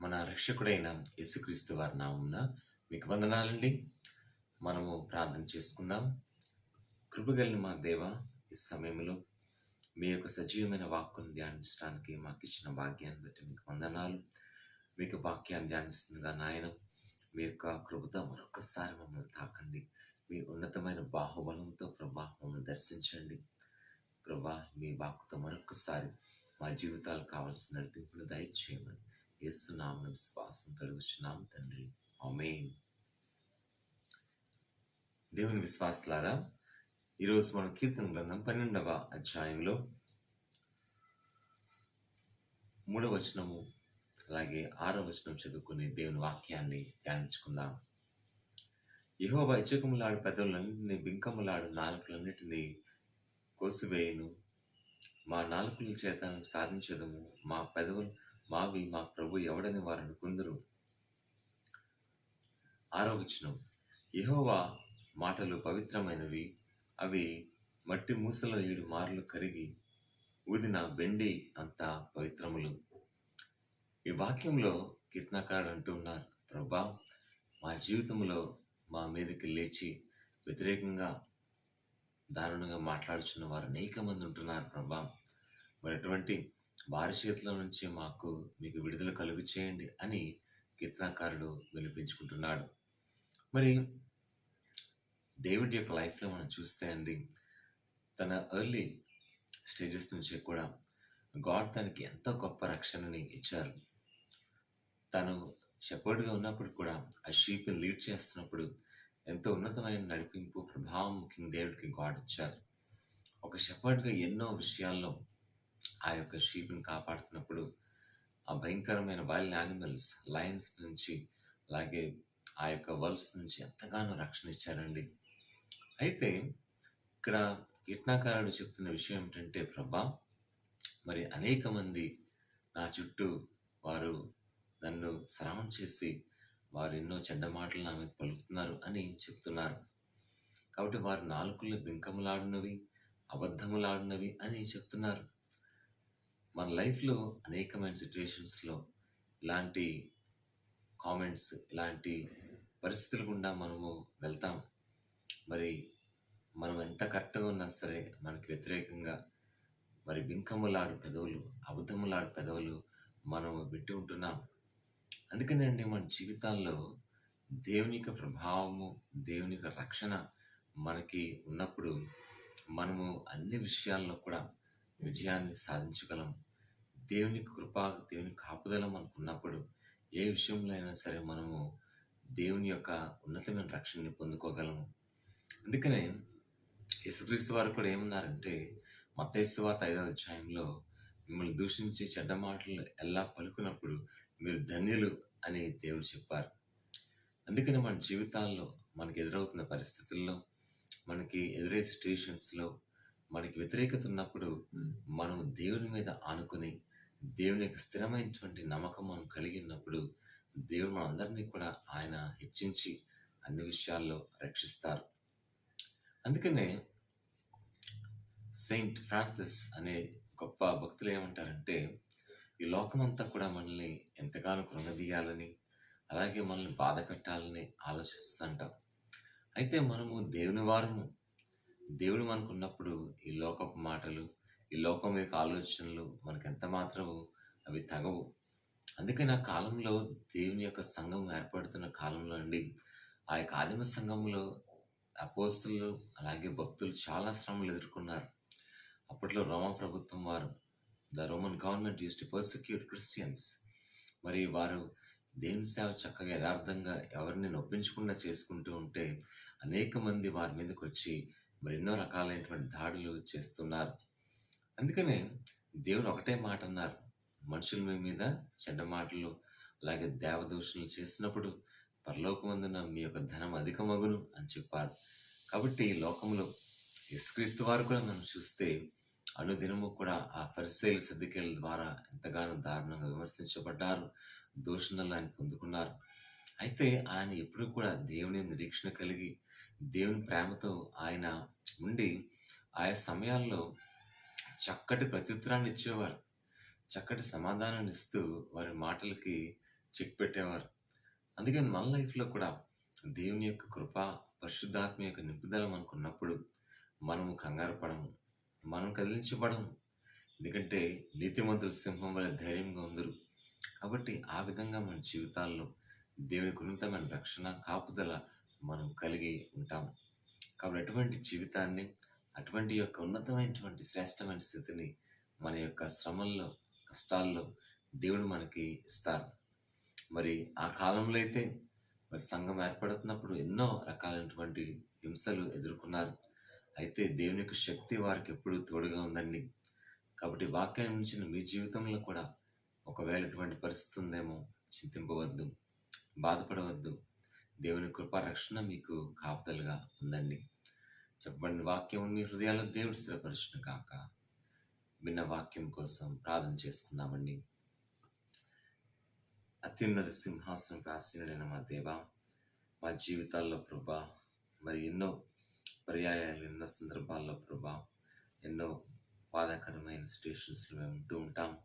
మన రక్షకుడైన యేసుక్రీస్తు వారి నామంన మీకు వందనాలండి. మనము ప్రార్థన చేసుకుందాం. కృపగలిగిన మా దేవ ఈ సమయంలో మీ యొక్క సజీవమైన వాక్కును ధ్యానించడానికి మాకు ఇచ్చిన భాగ్యాన్ని బట్టి మీకు వందనాలు. మీకు వాక్యాన్ని ధ్యానిస్తుండగా నాయన మీ యొక్క కృపతో మరొకసారి మమ్మల్ని తాకండి. మీ ఉన్నతమైన బాహుబలంతో ప్రభా మమ్మల్ని దర్శించండి. ప్రభా మీ వాక్కుతో మరొకసారి మా జీవితాలు కావాల్సిన నడిపింపును దయచేయమని యేసునామం విశ్వాసం కలుగుచున్నాం తండ్రి. ఆమేన్. దేవుని విశ్వాసులారా ఈరోజు మనం కీర్తన గ్రంథం పన్నెండవ అధ్యాయంలో మూడవ వచనము అలాగే ఆరో వచనం చదువుకునే దేవుని వాక్యాన్ని ధ్యానించుకుందాం. యెహోవా ఇచ్చకములాడు పెదవులన్నింటినీ బింకములాడు నాలుకలన్నిటినీ కోసివేయును. మా నాలుకల చేత సాధించదము. మా పెదవులు మావి మా ప్రభు ఎవడని వారు అనుకుందరు ఆరోగించడం యహోవా మాటలు పవిత్రమైనవి. అవి మట్టి మూసల ఏడు మార్లు కరిగి ఊదిన వెండి అంతా పవిత్రములు. ఈ వాక్యంలో కీర్తనకారుడు అంటున్నారు ప్రభా మా జీవితంలో మా మీదకి లేచి వ్యతిరేకంగా దారుణంగా మాట్లాడుచున్న వారు అనేక మంది ఉంటున్నారు ప్రభా. మరి అటువంటి వారి చేతిలో నుంచి మాకు మీకు విడుదల కలుగు చేయండి అని కీర్తనకారుడు వినిపించుకుంటున్నాడు. మరి డేవిడ్ యొక్క లైఫ్లో మనం చూస్తే అండి తన ఎర్లీ స్టేజెస్ నుంచి కూడా గాడ్ తనకి ఎంతో గొప్ప రక్షణని ఇచ్చారు. తను షెపర్డ్గా ఉన్నప్పుడు కూడా ఆ షీప్ని లీడ్ చేస్తున్నప్పుడు ఎంతో ఉన్నతమైన నడిపింపు ప్రభావం కింగ్ డేవిడ్కి గాడ్ ఇచ్చారు. ఒక షెపర్డ్గా ఎన్నో విషయాల్లో ఆ యొక్క షీప్ని కాపాడుతున్నప్పుడు ఆ భయంకరమైన వైల్డ్ యానిమల్స్ లయన్స్ నుంచి అలాగే ఆ యొక్క వల్స్ నుంచి ఎంతగానో రక్షణ ఇచ్చారండి. అయితే ఇక్కడ కీర్తనాకారుడు చెప్తున్న విషయం ఏమిటంటే ప్రభా మరి అనేక మంది నా చుట్టూ వారు నన్ను శ్రమం చేసి వారు ఎన్నో చెడ్డ మాటలు నా మీద పలుకుతున్నారు అని చెప్తున్నారు. కాబట్టి వారి నాలుకలు బింకములాడినవి అబద్ధములాడినవి అని చెప్తున్నారు. మన లైఫ్లో అనేకమైన సిచ్యువేషన్స్లో ఇలాంటి కామెంట్స్ ఇలాంటి పరిస్థితుల గుండా మనము వెళ్తాం. మరి మనం ఎంత కరెక్ట్గా ఉన్నా సరే మనకి వ్యతిరేకంగా మరి బింకములాడు పెదవులు అబద్ధములాడు పెదవులు మనం వింటూ ఉంటున్నాం. అందుకనే అండి మన జీవితాల్లో దేవుని యొక్క ప్రభావము దేవుని యొక్క రక్షణ మనకి ఉన్నప్పుడు మనము అన్ని విషయాల్లో కూడా విజయాన్ని సాధించగలం. దేవుని కృప దేవుని కాపుదల మనకు ఉన్నప్పుడు ఏ విషయంలో అయినా సరే మనము దేవుని యొక్క ఉన్నతమైన రక్షణని పొందుకోగలము. అందుకనే యేసుక్రీస్తు వారు కూడా ఏమన్నారంటే మత్తైసు వార్త ఐదవ అధ్యాయంలో మిమ్మల్ని దూషించి చెడ్డ మాటలు ఎలా పలుకున్నప్పుడు మీరు ధన్యులు అని దేవుడు చెప్పారు. అందుకని మన జీవితాల్లో మనకి ఎదురవుతున్న పరిస్థితుల్లో మనకి ఎదురే సిచ్యుయేషన్స్లో మనకి వ్యతిరేకత ఉన్నప్పుడు మనం దేవుని మీద ఆనుకుని దేవుని యొక్క స్థిరమైనటువంటి నమ్మకం మనం కలిగి ఉన్నప్పుడు దేవుడు మనందరినీ కూడా ఆయన హెచ్చించి అన్ని విషయాల్లో రక్షిస్తారు. అందుకనే సెయింట్ ఫ్రాన్సిస్ అనే గొప్ప భక్తులు ఏమంటారంటే ఈ లోకమంతా కూడా మనల్ని ఎంతగానో కృంగదీయాలని అలాగే మనల్ని బాధ పెట్టాలని ఆలోచిస్తుంటాం. అయితే మనము దేవుని వారము. దేవుడు మనకున్నప్పుడు ఈ లోకపు మాటలు ఈ లోకం యొక్క ఆలోచనలు మనకు ఎంత మాత్రము అవి తగవు. అందుకని ఆ కాలంలో దేవుని యొక్క సంఘం ఏర్పడుతున్న కాలంలో అండి ఆ యొక్క ఆదిమ సంఘంలో అపోస్తులు అలాగే భక్తులు చాలా శ్రమలు ఎదుర్కొన్నారు. అప్పట్లో రోమా ప్రభుత్వం వారు the Roman government used to persecute Christians. మరి వారు దేవుని సేవ చక్కగా యథార్థంగా ఎవరిని నొప్పించకుండా చేసుకుంటూ ఉంటే అనేక మంది వారి మీదకి వచ్చి మరి ఎన్నో రకాలైనటువంటి దాడులు చేస్తున్నారు. అందుకనే దేవుడు ఒకటే మాట అన్నారు. మనుషుల మీ మీద చెడ్డ మాటలు అలాగే దేవదూషణలు చేసినప్పుడు పరలోకమందున మీ యొక్క ధనం అధికమగును అని చెప్పారు. కాబట్టి ఈ లోకంలో యశ్క్రీస్తు వారు కూడా మనం చూస్తే అనుదినము కూడా ఆ ఫరిసేలు సర్దికేళ్ళ ద్వారా ఎంతగానో దారుణంగా విమర్శించబడ్డారు దూషణలు ఆయన పొందుకున్నారు. అయితే ఆయన ఎప్పుడూ కూడా దేవుని నిరీక్షణ కలిగి దేవుని ప్రేమతో ఆయన ఉండి ఆయా సమయాల్లో చక్కటి ప్రత్యుత్తరాన్ని ఇచ్చేవారు. చక్కటి సమాధానాన్ని ఇస్తూ వారి మాటలకి చెక్ పెట్టేవారు. అందుకని మన లైఫ్లో కూడా దేవుని యొక్క కృప పరిశుద్ధాత్మ యొక్క నింపుదల మనకు ఉన్నప్పుడు మనము కంగారు పడము మనం కదిలించబడము. ఎందుకంటే నీతిమంతుల సింహం వల్ల ధైర్యంగా ఉందరు. కాబట్టి ఆ విధంగా మన జీవితాల్లో దేవునికి ఉన్నతమైన రక్షణ కాపుదల మనం కలిగి ఉంటాము. కాబట్టి అటువంటి జీవితాన్ని అటువంటి యొక్క ఉన్నతమైనటువంటి శ్రేష్టమైన స్థితిని మన యొక్క శ్రమల్లో కష్టాల్లో దేవుడు మనకి ఇస్తారు. మరి ఆ కాలంలో అయితే మరి సంఘం ఏర్పడుతున్నప్పుడు ఎన్నో రకాలైనటువంటి హింసలు ఎదుర్కొన్నారు. అయితే దేవుని యొక్క శక్తి వారికి ఎప్పుడూ తోడుగా ఉందండి. కాబట్టి వాక్యం నుంచి మీ జీవితంలో కూడా ఒకవేళ ఇటువంటి పరిస్థితి ఉందేమో చింతింపవద్దు బాధపడవద్దు. దేవుని కృపా రక్షణ మీకు కాపుదలుగా ఉందండి. చెప్పబడిన వాక్యం మీ హృదయాల్లో దేవుడు స్థిరపరచును కాక విన్న వాక్యం కోసం ప్రార్థన చేసుకుందామండి. అత్యున్నత సింహాసనం ఆశీనుడైన మా దేవ మా జీవితాల్లో ప్రభా మరి ఎన్నో పర్యాయాలు ఎన్నో సందర్భాల్లో ప్రభా ఎన్నో బాధాకరమైన సిచ్యువేషన్స్లో మేము ఉంటూ ఉంటాం.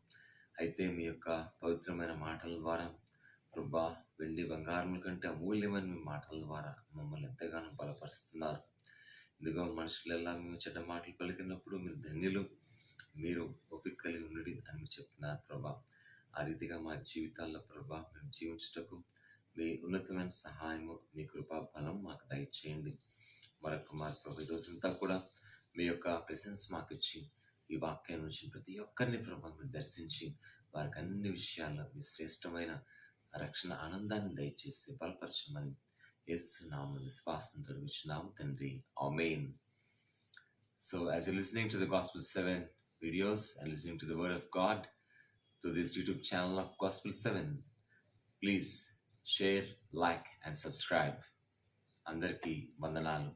అయితే మీ యొక్క పవిత్రమైన మాటల ద్వారా ప్రభా వెండి బంగారముల కంటే అమూల్యమైన మీ మాటల ద్వారా మమ్మల్ని ఎంతగానో బలపరుస్తున్నారు. ఇదిగో మనుషులెల్లా మేము చెడ్డ మాటలు పలికినప్పుడు మీరు ధన్యులు. మీరు ఓపిక కలిగి ఉండి అని మీరు చెప్తున్నారు ప్రభా. ఆ రీతిగా మా జీవితాల్లో ప్రభా మేము జీవించటకు మీ ఉన్నతమైన సహాయము మీ కృపా బలం మాకు దయచేయండి. మరొక మా ప్రభు ఈ రోజంతా కూడా మీ యొక్క ప్రెసెన్స్ మాకు ఇచ్చి ఈ వాక్యం నుంచి ప్రతి ఒక్కరిని ప్రభా మీరు దర్శించి వారికి అన్ని విషయాల్లో మీ శ్రేష్టమైన రక్షణ ఆనందాన్ని దయచేసి బలపరచమని యేసు నామం విశ్వాసం తొలగించున్నాము తండ్రి amen So as you're listening to the Gospel 7 videos and listening to the Word of God through this YouTube channel of Gospel 7, please share, like and subscribe. అందరికీ వందనాలు